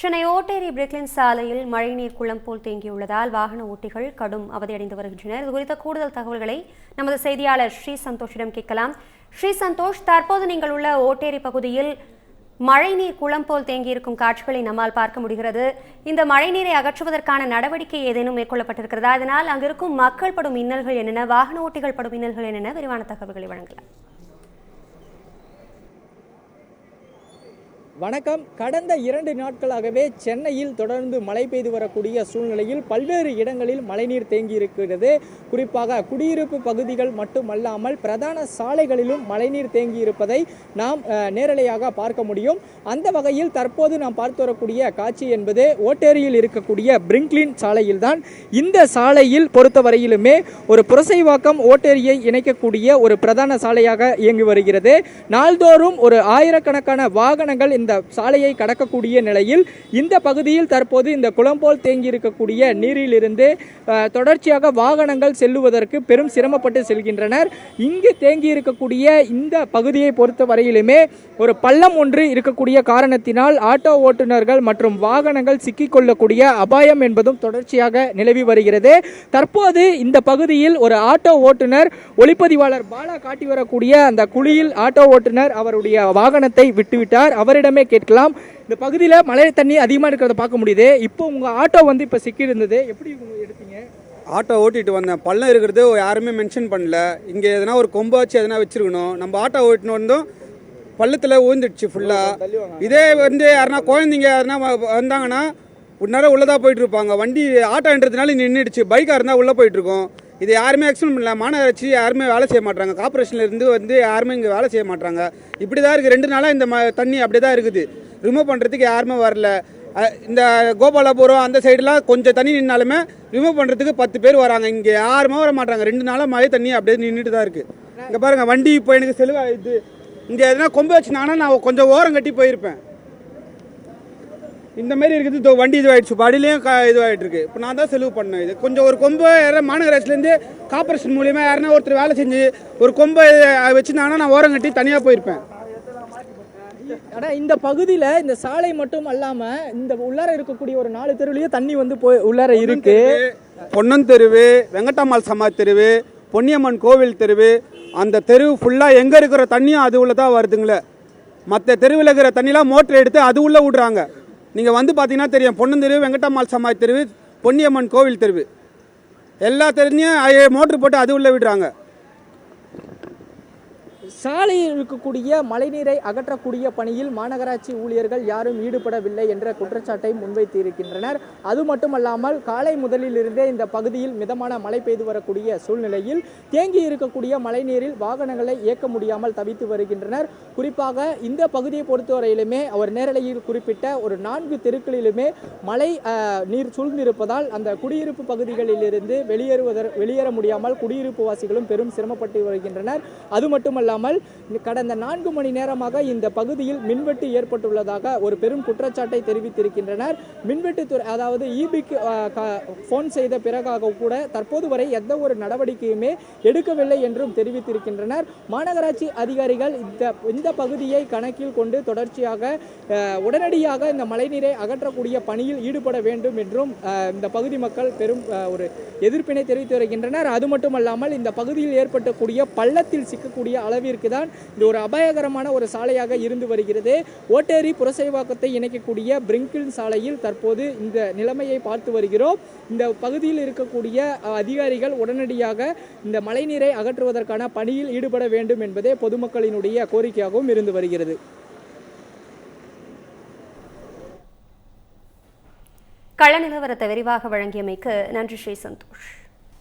சென்னை ஓட்டேரி பிரிக்லின் சாலையில் மழைநீர் குளம் போல் தேங்கியுள்ளதால் வாகன ஓட்டிகள் கடும் அவதியடைந்து வருகின்றனர். இது குறித்த கூடுதல் தகவல்களை நமது செய்தியாளர் ஸ்ரீ சந்தோஷிடம் கேட்கலாம். ஸ்ரீ சந்தோஷ் தற்போது நீங்கள் உள்ள ஓட்டேரி பகுதியில் மழைநீர் குளம் போல் தேங்கியிருக்கும் காட்சிகளை நம்மால் பார்க்க முடிகிறது. இந்த மழைநீரை அகற்றுவதற்கான நடவடிக்கை ஏதேனும் மேற்கொள்ளப்பட்டிருக்கிறதா? அதனால் அங்கிருக்கும் மக்கள் படும் இன்னல்கள் என்னென்ன? வாகன ஓட்டிகள் படும் இன்னல்கள் என்னென்ன? விரிவான தகவல்களை வழங்கலாம். வணக்கம். கடந்த இரண்டு நாட்களாகவே சென்னையில் தொடர்ந்து மழை பெய்து வரக்கூடிய சூழ்நிலையில் பல்வேறு இடங்களில் மழைநீர் தேங்கி இருக்கிறது குறிப்பாக குடியிருப்பு பகுதிகள் மட்டுமல்லாமல் பிரதான சாலைகளிலும் மழைநீர் தேங்கியிருப்பதை நாம் நேரலையாக பார்க்க முடியும். அந்த வகையில் தற்போது நாம் பார்த்து வரக்கூடிய காட்சி என்பது ஓட்டேரியில் இருக்கக்கூடிய பிரிங்க்லின் சாலையில்தான். இந்த சாலையில் பொறுத்தவரையிலுமே ஒரு புரசைவாக்கம் ஓட்டேரியை இணைக்கக்கூடிய ஒரு பிரதான சாலையாக இயங்கி வருகிறது. நாள்தோறும் ஒரு ஆயிரக்கணக்கான வாகனங்கள் இந்த சாலையை கடக்கக்கூடிய நிலையில் இந்த பகுதியில் தற்போது இந்த குளம் போல் தேங்கி இருக்கக்கூடிய நீரிலிருந்து தொடர்ச்சியாக வாகனங்கள் செல்லுவதற்கு பெரும் சிரமப்பட்டு செல்கின்றனர். இங்கு தேங்கியிருக்கக்கூடிய இந்த பகுதியை பொறுத்த வரையிலுமே ஒரு பள்ளம் ஒன்று இருக்கக்கூடிய காரணத்தினால் ஆட்டோ ஓட்டுநர்கள் மற்றும் வாகனங்கள் சிக்கிக்கொள்ளக்கூடிய அபாயம் என்பதும் தொடர்ச்சியாக நிலவி வருகிறது. தற்போது இந்த பகுதியில் ஒரு ஆட்டோ ஓட்டுநர் ஒளிப்பதிவாளர் பாலா காட்டி வரக்கூடிய அந்த குழியில் ஆட்டோ ஓட்டுநர் அவருடைய வாகனத்தை விட்டுவிட்டார். அவரிடம் கேட்கலாம். இந்த பகுதியில் மழை தண்ணி அதிகமாக இருக்கிறத பார்க்க முடியுது. இப்போ உங்கள் ஆட்டோ வந்து இப்போ சிக்கி இருந்தது எப்படி எடுத்தீங்க? ஆட்டோ ஓட்டிட்டு வந்தேன். பள்ளம் இருக்கிறது யாருமே மென்ஷன் பண்ணல. இங்கே எதனா ஒரு கொம்பாச்சு எதனா வச்சிருக்கணும். நம்ம ஆட்டோ ஓட்டின்னு வந்தோம். பள்ளத்தில் ஊந்துடுச்சு ஃபுல்லாக இதே வந்து யாருனா குழந்தைங்க யாருனா வ- வந்தாங்கன்னா உன்னால நேரம் உள்ளதாக போயிட்டு இருப்பாங்க. வண்டி ஆட்டோன்றதுனால நின்றுடுச்சு பைக்காக இருந்தால் உள்ளே போயிட்டுருக்கோம் இது யாருமே எக்ஸ்பிளைன் பண்ணல மாநகராட்சி யாருமே வேலை செய்ய மாட்டாங்க கார்பரேஷன்லேருந்து வந்து யாருமே இங்கே வேலை செய்ய மாட்டாங்க இப்படி தான் இருக்குது ரெண்டு நாளாக இந்த ம தண்ணி அப்படி தான் இருக்குது. ரிமூவ் பண்ணுறதுக்கு யாருமே வரல. இந்த கோபாலபுரம் அந்த சைடெலாம் கொஞ்சம் தண்ணி நின்னாலுமே ரிமூவ் பண்ணுறதுக்கு பத்து பேர் வராங்க. இங்கே யாருமே வர மாட்டாங்க ரெண்டு நாளாக மழை தண்ணி அப்படியே நின்றுட்டு தான் இருக்குது இங்கே பாருங்கள் வண்டி இப்போ எனக்கு செலவாகுது இங்கே எதனா கொம்பு வச்சுனாங்கன்னா நான் கொஞ்சம் ஓரம் கட்டி போயிருப்பேன். இந்த மாதிரி இருக்குது இதோ வண்டி இதுவாயிடுச்சு. படிலையும் க இதுவாகிட்டு இருக்கு இப்போ நான் தான் செலவு பண்ணேன் இது. கொஞ்சம் ஒரு கொம்பு யாராவது மாநகராட்சிலேருந்து கார்பரேஷன் மூலியமா யாருன்னா ஒருத்தர் வேலை செஞ்சு ஒரு கொம்பை வச்சுருந்தாங்கன்னா நான் ஓரம் கட்டி தனியாக போயிருப்பேன். ஆனால் இந்த பகுதியில் இந்த சாலை மட்டும் அல்லாமல் இந்த உள்ளார இருக்கக்கூடிய ஒரு நாலு தெருவுலயும் தண்ணி வந்து போய் உள்ளார இருக்கு. பொன்னன் தெருவு வெங்கட்டாம்மாள் சமாதி தெருவு பொன்னியம்மன் கோவில் தெருவு அந்த தெருவு ஃபுல்லாக எங்கே இருக்கிற தண்ணியும் அது உள்ள தான் வருதுங்களே. மற்ற தெருவில் இருக்கிற தண்ணிலாம் மோட்டர் எடுத்து அது உள்ளே விடுறாங்க. நீங்கள் வந்து பார்த்தீங்கன்னா தெரியும். பொன்னன் தெருவு வெங்கட்டாம்மாள் சமாதி தெருவு பொன்னியம்மன் கோவில் தெருவு. எல்லா தெருவையும் மோட்ரு போட்டு அது உள்ளே விடுறாங்க. சாலையில் இருக்கக்கூடிய மழைநீரை அகற்றக்கூடிய பணியில் மாநகராட்சி ஊழியர்கள் யாரும் ஈடுபடவில்லை என்ற குற்றச்சாட்டை முன்வைத்து இருக்கின்றனர் அது மட்டுமல்லாமல் காலை முதலிலிருந்தே இந்த பகுதியில் மிதமான மழை பெய்து வரக்கூடிய சூழ்நிலையில் தேங்கி இருக்கக்கூடிய மழைநீரில் வாகனங்களை இயக்க முடியாமல் தவித்து வருகின்றனர். குறிப்பாக இந்த பகுதியை பொறுத்தவரையிலுமே அவர் நேரலையில் குறிப்பிட்ட ஒரு நான்கு தெருக்களிலுமே மழை நீர் சூழ்ந்திருப்பதால் அந்த குடியிருப்பு பகுதிகளிலிருந்து வெளியேறுவதற்கு வெளியேற முடியாமல் குடியிருப்பு வாசிகளும் பெரும் சிரமப்பட்டு வருகின்றனர். அது மட்டுமல்லாமல் கடந்த நான்கு மணி நேரமாக இந்த பகுதியில் மின்வெட்டு ஏற்பட்டுள்ளதாக ஒரு பெரும் குற்றச்சாட்டை தெரிவித்திருக்கின்றனர். மின்வெட்டு துறை அதாவது இபிக்கு ஃபோன் செய்த பிறகாக கூட தற்போது வரை எந்த ஒரு நடவடிக்கையுமே எடுக்கவில்லை என்றும் தெரிவித்திருக்கின்றனர். மாநகராட்சி அதிகாரிகள் இந்த இந்த பகுதியை கணக்கில் கொண்டு தொடர்ச்சியாக உடனடியாக இந்த மழைநீரை அகற்றக்கூடிய பணியில் ஈடுபட வேண்டும் என்றும் இந்த பகுதி மக்கள் பெரும் ஒரு எதிர்ப்பினை தெரிவித்து வருகின்றனர். அது மட்டுமல்லாமல் இந்த பகுதியில் ஏற்பட்டக்கூடிய பள்ளத்தில் சிக்கக்கூடிய அளவில் அளவிற்கு தான் இது ஒரு அபாயகரமான ஒரு சாலையாக இருந்து வருகிறது. ஓட்டேரி புரசைவாக்கத்தை இணைக்கக்கூடிய பிரிங்கிள் சாலையில் தற்போது இந்த நிலைமையை பார்த்து வருகிறோம். இந்த பகுதியில் இருக்கக்கூடிய அதிகாரிகள் உடனடியாக இந்த மழைநீரை அகற்றுவதற்கான பணியில் ஈடுபட வேண்டும் என்பதே பொதுமக்களினுடைய கோரிக்கையாகவும் இருந்து வருகிறது. கள நிலவரத்தை விரிவாக வழங்கியமைக்கு நன்றி ஸ்ரீ சந்தோஷ்.